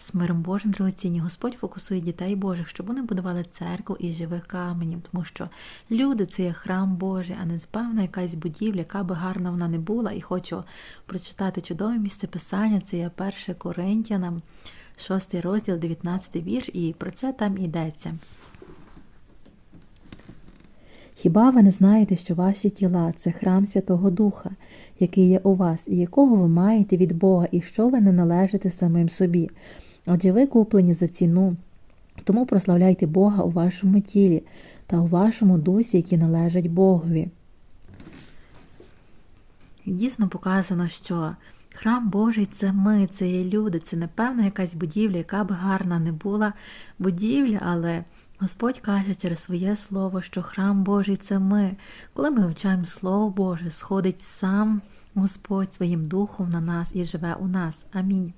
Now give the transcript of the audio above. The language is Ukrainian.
З миром Божим, дорогоцінні, Господь фокусує дітей Божих, щоб вони будували церкву із живих каменів, тому що люди це є храм Божий, а не певна якась будівля, яка би гарна вона не була. І хочу прочитати чудове місце писання. Це є 1 Коринтянам, 6 розділ, 19 вірш, і про це там йдеться. Хіба ви не знаєте, що ваші тіла це храм Святого Духа, який є у вас, і якого ви маєте від Бога, і що ви не належите самим собі? Отже, ви куплені за ціну, тому прославляйте Бога у вашому тілі та у вашому дусі, які належать Богові. Дійсно показано, що храм Божий це ми, це є люди, це не певна якась будівля, яка б гарна не була будівля, але Господь каже через своє слово, що храм Божий це ми. Коли ми вивчаємо Слово Боже, сходить сам Господь своїм духом на нас і живе у нас. Амінь.